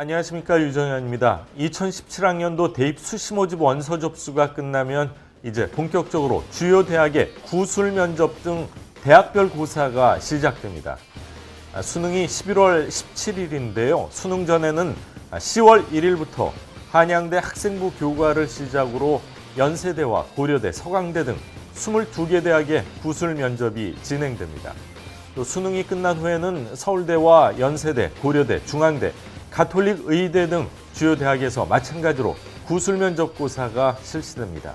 안녕하십니까 유정현입니다. 2017학년도 대입 수시 모집 원서 접수가 끝나면 이제 본격적으로 주요 대학의 구술 면접 등 대학별 고사가 시작됩니다. 아, 수능이 11월 17일인데요. 수능 전에는 10월 1일부터 한양대 학생부 교과를 시작으로 연세대와 고려대, 서강대 등 22개 대학의 구술 면접이 진행됩니다. 또 수능이 끝난 후에는 서울대와 연세대, 고려대, 중앙대, 가톨릭 의대 등 주요 대학에서 마찬가지로 구술 면접 고사가 실시됩니다.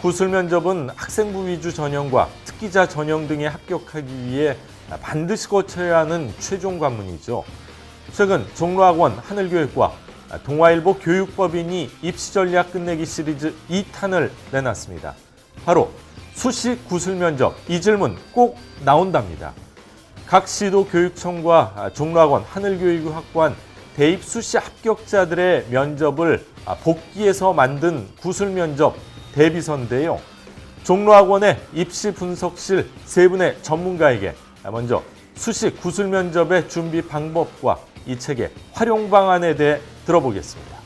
구술 면접은 학생부 위주 전형과 특기자 전형 등에 합격하기 위해 반드시 거쳐야 하는 최종 관문이죠. 최근 종로학원 하늘교육과 동아일보 교육법인이 입시 전략 끝내기 시리즈 2탄을 내놨습니다. 바로 수시 구술 면접 이 질문 꼭 나온답니다. 각 시도 교육청과 종로학원 하늘교육이 확보한 대입 수시 합격자들의 면접을 복귀해서 만든 구술 면접 대비서인데요. 종로학원의 입시 분석실 세 분의 전문가에게 먼저 수시 구술 면접의 준비 방법과 이 책의 활용 방안에 대해 들어보겠습니다.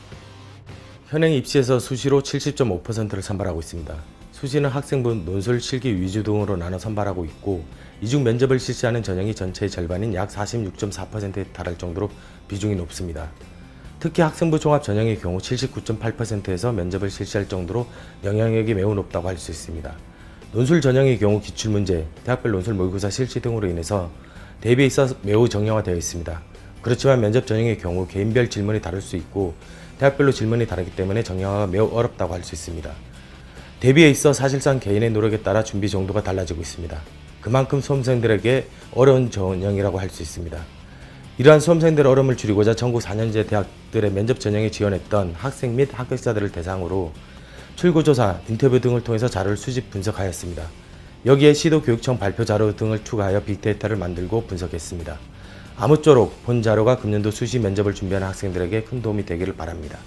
현행 입시에서 수시로 70.5%를 선발하고 있습니다. 수시는 학생부 논술 실기 위주 등으로 나눠 선발하고 있고 이중 면접을 실시하는 전형이 전체의 절반인 약 46.4%에 달할 정도로 비중이 높습니다. 특히 학생부 종합 전형의 경우 79.8%에서 면접을 실시할 정도로 영향력이 매우 높다고 할 수 있습니다. 논술 전형의 경우 기출문제, 대학별 논술 모의고사 실시 등으로 인해서 대비에 있어 매우 정형화되어 있습니다. 그렇지만 면접 전형의 경우 개인별 질문이 다를 수 있고 대학별로 질문이 다르기 때문에 정형화가 매우 어렵다고 할 수 있습니다. 대비에 있어 사실상 개인의 노력에 따라 준비 정도가 달라지고 있습니다. 그만큼 수험생들에게 어려운 전형이라고 할 수 있습니다. 이러한 수험생들의 어려움을 줄이고자 전국 4년제 대학들의 면접 전형에 지원했던 학생 및 합격자들을 대상으로 출구조사, 인터뷰 등을 통해서 자료를 수집 분석하였습니다. 여기에 시도교육청 발표 자료 등을 추가하여 빅데이터를 만들고 분석했습니다. 아무쪼록 본 자료가 금년도 수시 면접을 준비하는 학생들에게 큰 도움이 되기를 바랍니다.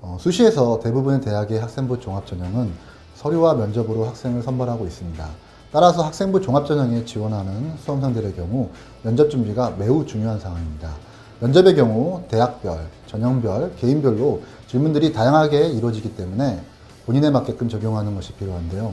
어, 수시에서 대부분의 대학의 학생부 종합 전형은 서류와 면접으로 학생을 선발하고 있습니다. 따라서 학생부 종합 전형에 지원하는 수험생들의 경우 면접 준비가 매우 중요한 상황입니다. 면접의 경우 대학별, 전형별, 개인별로 질문들이 다양하게 이루어지기 때문에 본인에 맞게끔 적용하는 것이 필요한데요.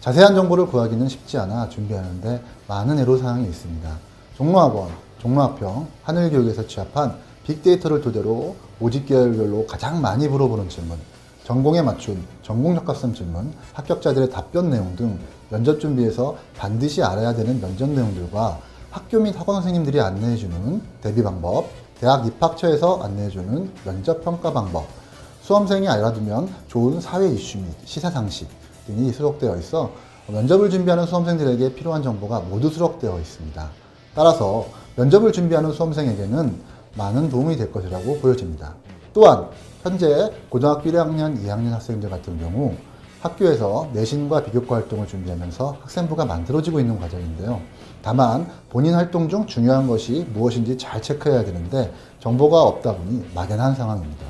자세한 정보를 구하기는 쉽지 않아 준비하는데 많은 애로사항이 있습니다. 종로학원, 종로학평, 하늘교육에서 취합한 빅데이터를 토대로 모집 계열별로 가장 많이 물어보는 질문, 전공에 맞춘 전공 적합성 질문, 합격자들의 답변 내용 등 면접 준비에서 반드시 알아야 되는 면접 내용들과 학교 및 학원 선생님들이 안내해주는 대비 방법, 대학 입학처에서 안내해주는 면접 평가 방법, 수험생이 알아두면 좋은 사회 이슈 및 시사 상식 등이 수록되어 있어 면접을 준비하는 수험생들에게 필요한 정보가 모두 수록되어 있습니다. 따라서 면접을 준비하는 수험생에게는 많은 도움이 될 것이라고 보여집니다. 또한 현재 고등학교 1학년, 2학년 학생들 같은 경우 학교에서 내신과 비교과 활동을 준비하면서 학생부가 만들어지고 있는 과정인데요. 다만 본인 활동 중 중요한 것이 무엇인지 잘 체크해야 되는데 정보가 없다 보니 막연한 상황입니다.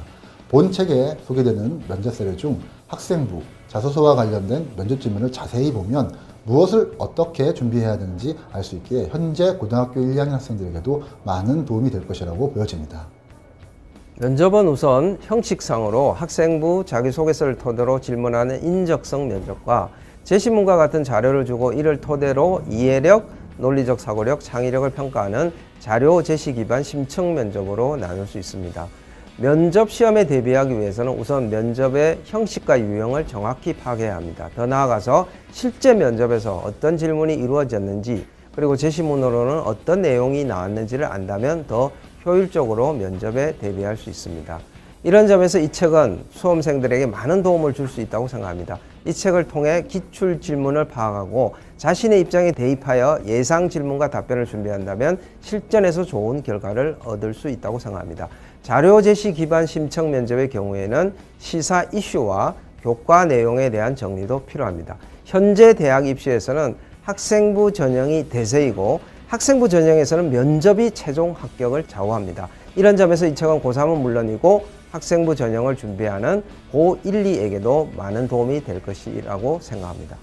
본 책에 소개되는 면접 사례 중 학생부, 자소서와 관련된 면접 질문을 자세히 보면 무엇을 어떻게 준비해야 되는지 알 수 있기에 현재 고등학교 1, 2학년 학생들에게도 많은 도움이 될 것이라고 보여집니다. 면접은 우선 형식상으로 학생부 자기소개서를 토대로 질문하는 인적성 면접과 제시문과 같은 자료를 주고 이를 토대로 이해력, 논리적 사고력, 창의력을 평가하는 자료 제시 기반 심층 면접으로 나눌 수 있습니다. 면접 시험에 대비하기 위해서는 우선 면접의 형식과 유형을 정확히 파악해야 합니다. 더 나아가서 실제 면접에서 어떤 질문이 이루어졌는지 그리고 제시문으로는 어떤 내용이 나왔는지를 안다면 더 효율적으로 면접에 대비할 수 있습니다. 이런 점에서 이 책은 수험생들에게 많은 도움을 줄 수 있다고 생각합니다. 이 책을 통해 기출 질문을 파악하고 자신의 입장에 대입하여 예상 질문과 답변을 준비한다면 실전에서 좋은 결과를 얻을 수 있다고 생각합니다. 자료 제시 기반 심층 면접의 경우에는 시사 이슈와 교과 내용에 대한 정리도 필요합니다. 현재 대학 입시에서는 학생부 전형이 대세이고 학생부 전형에서는 면접이 최종 합격을 좌우합니다. 이런 점에서 이 책은 고3은 물론이고 학생부 전형을 준비하는 고1, 2에게도 많은 도움이 될 것이라고 생각합니다.